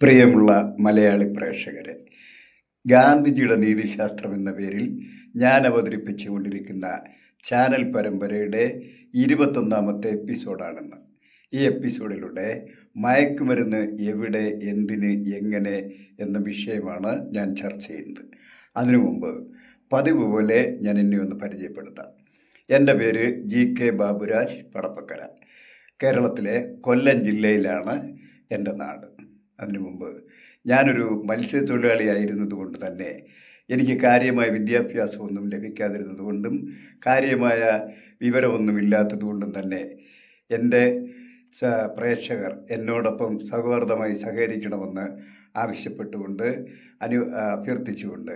പ്രിയമുള്ള മലയാളി പ്രേക്ഷകരെ ഗാന്ധിജിയുടെ നീതിശാസ്ത്രം എന്ന പേരിൽ ഞാൻ അവതരിപ്പിച്ചു കൊണ്ടിരിക്കുന്ന ചാനൽ പരമ്പരയുടെ ഇരുപത്തൊന്നാമത്തെ എപ്പിസോഡാണെന്ന്. ഈ എപ്പിസോഡിലൂടെ മയക്കുമരുന്ന് എവിടെ എന്തിന് എങ്ങനെ എന്ന വിഷയമാണ് ഞാൻ ചർച്ച ചെയ്യുന്നത്. അതിനു മുമ്പ് പതിവ് പോലെ ഞാൻ എന്നെ ഒന്ന് പരിചയപ്പെടുത്താം. എന്റെ പേര് ജി കെ ബാബുരാജ് പടപ്പക്കര. കേരളത്തിലെ കൊല്ലം ജില്ലയിലാണ് എന്റെ നാട്. അതിനു മുമ്പ്. ഞാനൊരു മത്സ്യത്തൊഴിലാളിയായിരുന്നത് കൊണ്ട് തന്നെ എനിക്ക് കാര്യമായ വിദ്യാഭ്യാസമൊന്നും ലഭിക്കാതിരുന്നത് കൊണ്ടും കാര്യമായ വിവരമൊന്നും ഇല്ലാത്തത് കൊണ്ടും തന്നെ എന്റെ പ്രേക്ഷകർ എന്നോടൊപ്പം സൗഹാർദ്ദമായി സഹകരിക്കണമെന്ന് ആവശ്യപ്പെട്ടുകൊണ്ട് അനു അഭ്യർത്ഥിച്ചുകൊണ്ട്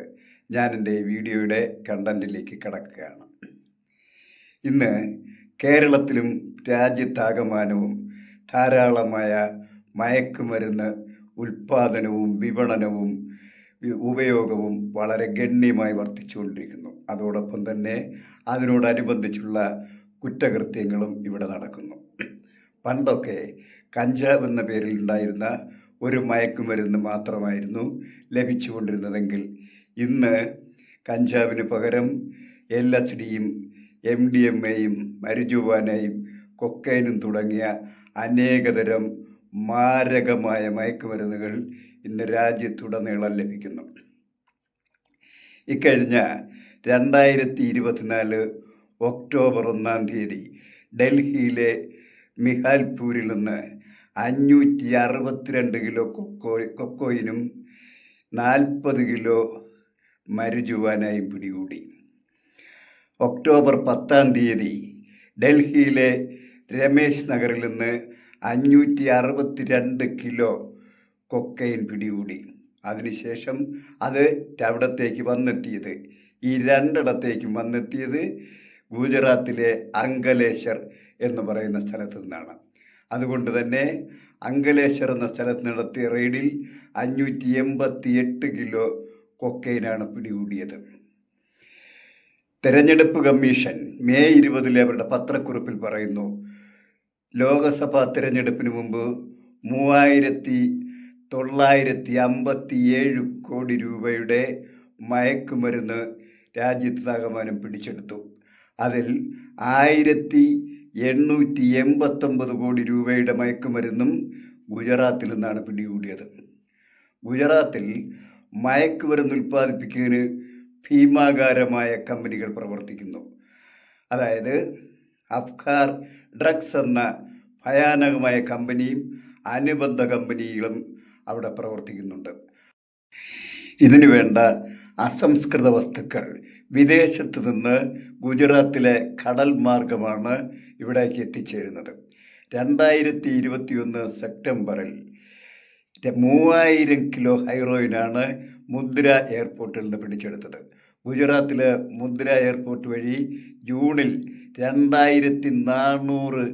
ഞാൻ എന്റെ വീഡിയോയുടെ കണ്ടന്റിലേക്ക് കടക്കുകയാണ്. ഇന്ന് കേരളത്തിലും രാജ്യത്താകമാനവും ധാരാളമായ മയക്കുമരുന്ന് ഉൽപ്പാദനവും വിപണനവും ഉപയോഗവും വളരെ ഗണ്യമായി വർദ്ധിച്ചുകൊണ്ടിരിക്കുന്നു. അതോടൊപ്പം തന്നെ അതിനോടനുബന്ധിച്ചുള്ള കുറ്റകൃത്യങ്ങളും ഇവിടെ നടക്കുന്നു. പണ്ടൊക്കെ കഞ്ചാവ് എന്ന പേരിൽ ഉണ്ടായിരുന്ന ഒരു മയക്കുമരുന്ന് മാത്രമായിരുന്നു ലഭിച്ചുകൊണ്ടിരുന്നതെങ്കിൽ ഇന്ന് കഞ്ചാവിന് പകരം എൽ എസ് ഡിയും എം ഡി എം എയും മരുജുവാനയും കൊക്കൈനും തുടങ്ങിയ അനേകതരം മാരകമായ മയക്കുമരുന്നുകൾ ഇന്ന് രാജ്യത്തുടനീളം ലഭിക്കുന്നു ഇക്കഴിഞ്ഞ രണ്ടായിരത്തി ഇരുപത്തിനാല് ഒക്ടോബർ ഒന്നാം തീയതി ഡൽഹിയിലെ മിഹാൽപൂരിൽ നിന്ന് അഞ്ഞൂറ്റി അറുപത്തിരണ്ട് കിലോ കൊക്കോ കൊക്കോയിനും നാൽപ്പത് കിലോ മരുജുവാനായും പിടികൂടി. ഒക്ടോബർ പത്താം തീയതി ഡൽഹിയിലെ രമേശ് നഗറിൽ നിന്ന് അഞ്ഞൂറ്റി അറുപത്തിരണ്ട് കിലോ കൊക്കൈൻ പിടികൂടി. അതിനുശേഷം അത് അവിടത്തേക്ക് വന്നെത്തിയത് ഈ രണ്ടിടത്തേക്കും വന്നെത്തിയത് ഗുജറാത്തിലെ അങ്കലേശ്വർ എന്ന് പറയുന്ന സ്ഥലത്തു നിന്നാണ്. അതുകൊണ്ട് തന്നെ അങ്കലേശ്വർ എന്ന സ്ഥലത്ത് നടത്തിയ റെയ്ഡിൽ അഞ്ഞൂറ്റി എൺപത്തി എട്ട് കിലോ കൊക്കൈനാണ് പിടികൂടിയത്. തെരഞ്ഞെടുപ്പ് കമ്മീഷൻ മെയ് ഇരുപതിലെ അവരുടെ പത്രക്കുറിപ്പിൽ പറയുന്നു ലോകസഭാ തിരഞ്ഞെടുപ്പിന് മുമ്പ് മൂവായിരത്തി തൊള്ളായിരത്തി അമ്പത്തി ഏഴ് കോടി രൂപയുടെ മയക്കുമരുന്ന് രാജ്യത്താകമാനം പിടിച്ചെടുത്തു. അതിൽ ആയിരത്തി എണ്ണൂറ്റി എൺപത്തൊമ്പത് കോടി രൂപയുടെ മയക്കുമരുന്നും ഗുജറാത്തിൽ നിന്നാണ് പിടികൂടിയത്. ഗുജറാത്തിൽ മയക്കുമരുന്ന് ഉൽപ്പാദിപ്പിക്കുന്നതിന് ഭീമാകാരമായ കമ്പനികൾ പ്രവർത്തിക്കുന്നു. അതായത് അഫ്ഗാർ ഡ്രഗ്സ് എന്ന ഭയാനകമായ കമ്പനിയും അനുബന്ധ കമ്പനികളും അവിടെ പ്രവർത്തിക്കുന്നുണ്ട്. ഇതിനു വേണ്ട അസംസ്കൃത വസ്തുക്കൾ വിദേശത്ത് നിന്ന് ഗുജറാത്തിലെ കടൽ മാർഗമാണ് ഇവിടേക്ക് എത്തിച്ചേരുന്നത്. രണ്ടായിരത്തി ഇരുപത്തിയൊന്ന് സെപ്റ്റംബറിൽ മൂവായിരം കിലോ ഹൈറോയിനാണ് മുദ്ര എയർപോർട്ടിൽ നിന്ന് പിടിച്ചെടുത്തത്. ഗുജറാത്തിലെ മുദ്ര എയർപോർട്ട് വഴി ജൂണിൽ രണ്ടായിരത്തി നാനൂറ്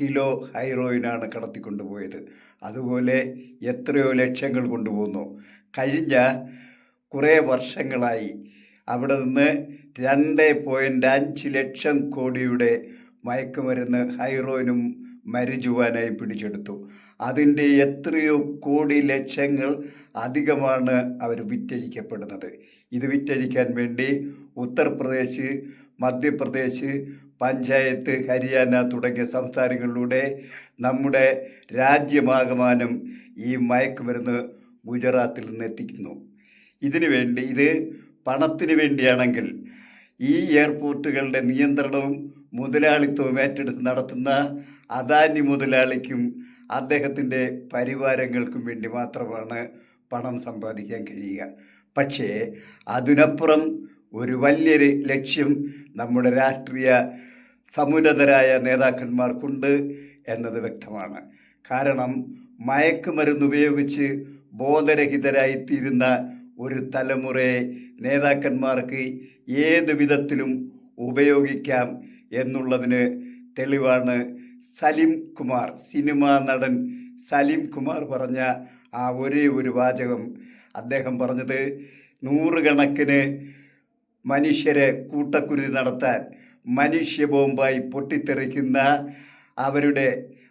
കിലോ ഹൈറോയിനാണ് കടത്തിക്കൊണ്ടുപോയത്. അതുപോലെ എത്രയോ ലക്ഷങ്ങൾ കൊണ്ടുപോകുന്നു കഴിഞ്ഞ കുറേ വർഷങ്ങളായി അവിടെ നിന്ന് രണ്ട് പോയിന്റ് അഞ്ച് ലക്ഷം കോടിയുടെ മയക്കുമരുന്ന് ഹൈറോയിനും മരുജുവാനായി പിടിച്ചെടുത്തു. അതിന്റെ എത്രയോ കോടി ലക്ഷങ്ങൾ അധികമാണ് അവർ വിറ്റഴിക്കപ്പെടുന്നത്. ഇത് വിറ്റഴിക്കാൻ വേണ്ടി ഉത്തർപ്രദേശ് മധ്യപ്രദേശ് പഞ്ചായത്ത് ഹരിയാന തുടങ്ങിയ സംസ്ഥാനങ്ങളിലൂടെ നമ്മുടെ രാജ്യമാകമാനം ഈ മയക്കുമരുന്ന് ഗുജറാത്തിൽ നിന്ന് എത്തിക്കുന്നു ഇതിനു വേണ്ടി ഇത് പണത്തിന് വേണ്ടിയാണെങ്കിൽ ഈ എയർപോർട്ടുകളുടെ നിയന്ത്രണവും മുതലാളിത്തവും ഏറ്റെടുത്ത് നടത്തുന്ന അദാനി മുതലാളിക്കും അദ്ദേഹത്തിന്റെ പരിവാരങ്ങൾക്കും വേണ്ടി മാത്രമാണ് പണം സമ്പാദിക്കാൻ കഴിയുക. പക്ഷേ അതിനപ്പുറം ഒരു വലിയൊരു ലക്ഷ്യം നമ്മുടെ രാഷ്ട്രീയ സമുന്നതരായ നേതാക്കന്മാർക്കുണ്ട് എന്നത് വ്യക്തമാണ്. കാരണം മയക്കുമരുന്ന് ഉപയോഗിച്ച് ബോധരഹിതരായിത്തീരുന്ന ഒരു തലമുറയെ നേതാക്കന്മാർക്ക് ഏത് വിധത്തിലും ഉപയോഗിക്കാം എന്നുള്ളതിന് തെളിവാണ് സലിം കുമാർ സിനിമാ നടൻ സലിം കുമാർ പറഞ്ഞ ആ ഒരേ ഒരു വാചകം. അദ്ദേഹം പറഞ്ഞത് നൂറുകണക്കിന് മനുഷ്യരെ കൂട്ടക്കുരുതി നടത്താൻ മനുഷ്യ ബോംബായി പൊട്ടിത്തെറിക്കുന്ന അവരുടെ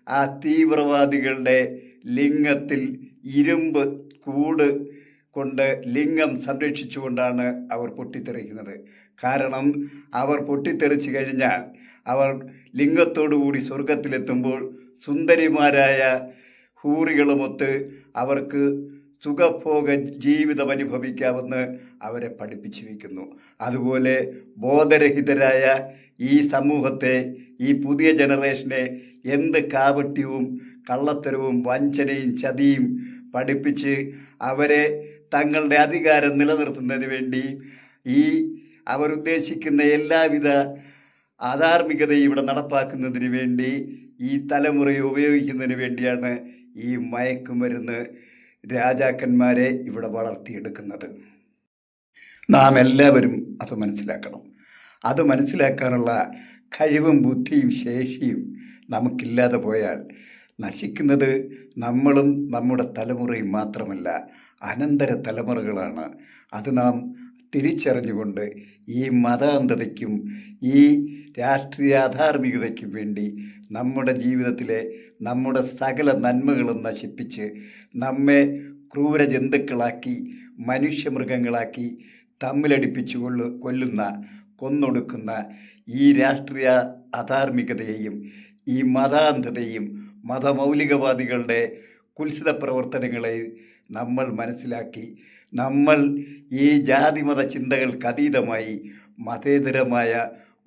ആ തീവ്രവാദികളുടെ ലിംഗത്തിൽ ഇരുമ്പ് കൂട് കൊണ്ട് ലിംഗം സംരക്ഷിച്ചുകൊണ്ടാണ് അവർ പൊട്ടിത്തെറിക്കുന്നത്. കാരണം അവർ പൊട്ടിത്തെറിച്ച് കഴിഞ്ഞാൽ അവർ ലിംഗത്തോടുകൂടി സ്വർഗത്തിലെത്തുമ്പോൾ സുന്ദരിമാരായ ഹൂറികളുമൊത്ത് അവർക്ക് സുഖഭോഗ ജീവിതം അനുഭവിക്കാമെന്ന് അവരെ പഠിപ്പിച്ചു വയ്ക്കുന്നു. അതുപോലെ ബോധരഹിതരായ ഈ സമൂഹത്തെ ഈ പുതിയ ജനറേഷനെ എന്ത് കാപട്യവും കള്ളത്തരവും വഞ്ചനയും ചതിയും പഠിപ്പിച്ച് അവരെ തങ്ങളുടെ അധികാരം നിലനിർത്തുന്നതിന് വേണ്ടി ഈ അവരുദ്ദേശിക്കുന്ന എല്ലാവിധ അധാർമികതയും ഇവിടെ നടപ്പാക്കുന്നതിന് വേണ്ടി ഈ തലമുറയെ ഉപയോഗിക്കുന്നതിന് വേണ്ടിയാണ് ഈ മയക്കുമരുന്ന് രാജാക്കന്മാരെ ഇവിടെ വളർത്തിയെടുക്കുന്നത്. നാം എല്ലാവരും അത് മനസ്സിലാക്കണം. അത് മനസ്സിലാക്കാനുള്ള കഴിവും ബുദ്ധിയും ശേഷിയും നമുക്കില്ലാതെ പോയാൽ നശിക്കുന്നത് നമ്മളും നമ്മുടെ തലമുറയും മാത്രമല്ല അനന്തര തലമുറകളാണ്. അത് നാം തിരിച്ചറിഞ്ഞുകൊണ്ട് ഈ മതാന്ധതയ്ക്കും ഈ രാഷ്ട്രീയ വേണ്ടി നമ്മുടെ ജീവിതത്തിലെ നമ്മുടെ സകല നന്മകളും നശിപ്പിച്ച് നമ്മെ ക്രൂര ജന്തുക്കളാക്കി മനുഷ്യമൃഗങ്ങളാക്കി തമ്മിലടിപ്പിച്ചു കൊള്ളു കൊല്ലുന്ന കൊന്നൊടുക്കുന്ന ഈ രാഷ്ട്രീയ അധാർമികതയെയും ഈ മതാന്ധതയും മതമൗലികവാദികളുടെ കുൽസിത പ്രവർത്തനങ്ങളെ നമ്മൾ മനസ്സിലാക്കി നമ്മൾ ഈ ജാതിമത ചിന്തകൾക്ക് അതീതമായി മതേതരമായ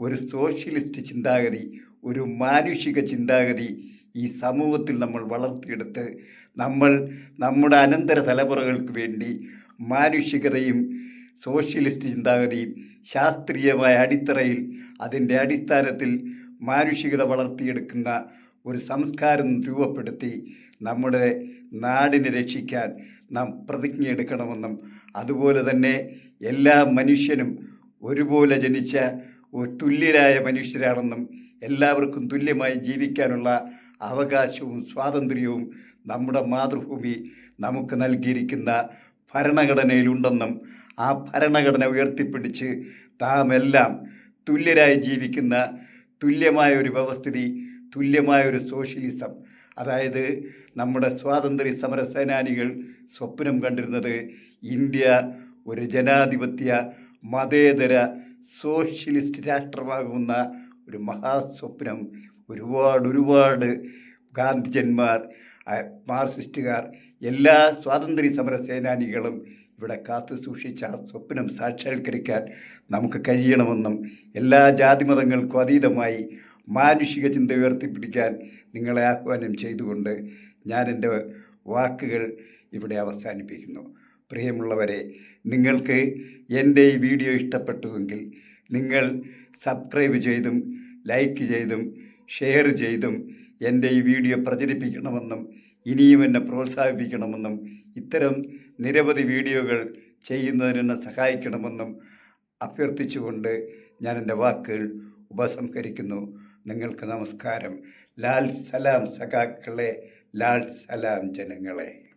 ഒരു സോഷ്യലിസ്റ്റ് ചിന്താഗതി ഒരു മാനുഷിക ചിന്താഗതി ഈ സമൂഹത്തിൽ നമ്മൾ വളർത്തിയെടുത്ത് നമ്മൾ നമ്മുടെ അനന്തര തലമുറകൾക്ക് വേണ്ടി മാനുഷികതയും സോഷ്യലിസ്റ്റ് ചിന്താഗതിയും ശാസ്ത്രീയമായ അടിത്തറയിൽ അതിന്റെ അടിസ്ഥാനത്തിൽ മാനുഷികത വളർത്തിയെടുക്കുന്ന ഒരു സംസ്കാരം രൂപപ്പെടുത്തി നമ്മുടെ നാടിനെ രക്ഷിക്കാൻ നാം പ്രതിജ്ഞ എടുക്കണമെന്നും അതുപോലെ തന്നെ എല്ലാ മനുഷ്യനും ഒരുപോലെ ജനിച്ച തുല്യരായ മനുഷ്യരാണെന്നും എല്ലാവർക്കും തുല്യമായി ജീവിക്കാനുള്ള അവകാശവും സ്വാതന്ത്ര്യവും നമ്മുടെ മാതൃഭൂമി നമുക്ക് നൽകിയിരിക്കുന്ന ഭരണഘടനയിലുണ്ടെന്നും ആ ഭരണഘടന ഉയർത്തിപ്പിടിച്ച് താമെല്ലാം തുല്യരായി ജീവിക്കുന്ന തുല്യമായ ഒരു വ്യവസ്ഥിതി തുല്യമായ ഒരു സോഷ്യലിസം അതായത് നമ്മുടെ സ്വാതന്ത്ര്യ സമര സേനാനികൾ സ്വപ്നം കണ്ടിരുന്നത് ഇന്ത്യ ഒരു ജനാധിപത്യ മതേതര സോഷ്യലിസ്റ്റ് രാഷ്ട്രമാകുന്ന ഒരു മഹാസ്വപ്നം. ഒരുപാട് ഒരുപാട് ഗാന്ധിജന്മാർ മാർസിസ്റ്റുകാർ എല്ലാ സ്വാതന്ത്ര്യ സമര സേനാനികളും ഇവിടെ കാത്തു സൂക്ഷിച്ച ആ സ്വപ്നം സാക്ഷാത്കരിക്കാൻ നമുക്ക് കഴിയണമെന്നും എല്ലാ ജാതിമതങ്ങൾക്കും അതീതമായി മാനുഷിക ചിന്ത ഉയർത്തിപ്പിടിക്കാൻ നിങ്ങളെ ആഹ്വാനം ചെയ്തുകൊണ്ട് ഞാൻ എന്റെ വാക്കുകൾ ഇവിടെ അവസാനിപ്പിക്കുന്നു. പ്രിയമുള്ളവരെ നിങ്ങൾക്ക് എന്റെ ഈ വീഡിയോ ഇഷ്ടപ്പെട്ടുവെങ്കിൽ നിങ്ങൾ സബ്സ്ക്രൈബ് ചെയ്തും ലൈക്ക് ചെയ്തും ഷെയർ ചെയ്തും എന്റെ ഈ വീഡിയോ പ്രചരിപ്പിക്കണമെന്നും ഇനിയും എന്നെ പ്രോത്സാഹിപ്പിക്കണമെന്നും ഇത്തരം നിരവധി വീഡിയോകൾ ചെയ്യുന്നതിനെ സഹായിക്കണമെന്നും അഭ്യർത്ഥിച്ചുകൊണ്ട് ഞാൻ എന്റെ വാക്കുകൾ ഉപസംഹരിക്കുന്നു. നിങ്ങൾക്ക് നമസ്കാരം. ലാൽ സലാം സഖാക്കളെ ലാൽ സലാം ജനങ്ങളെ.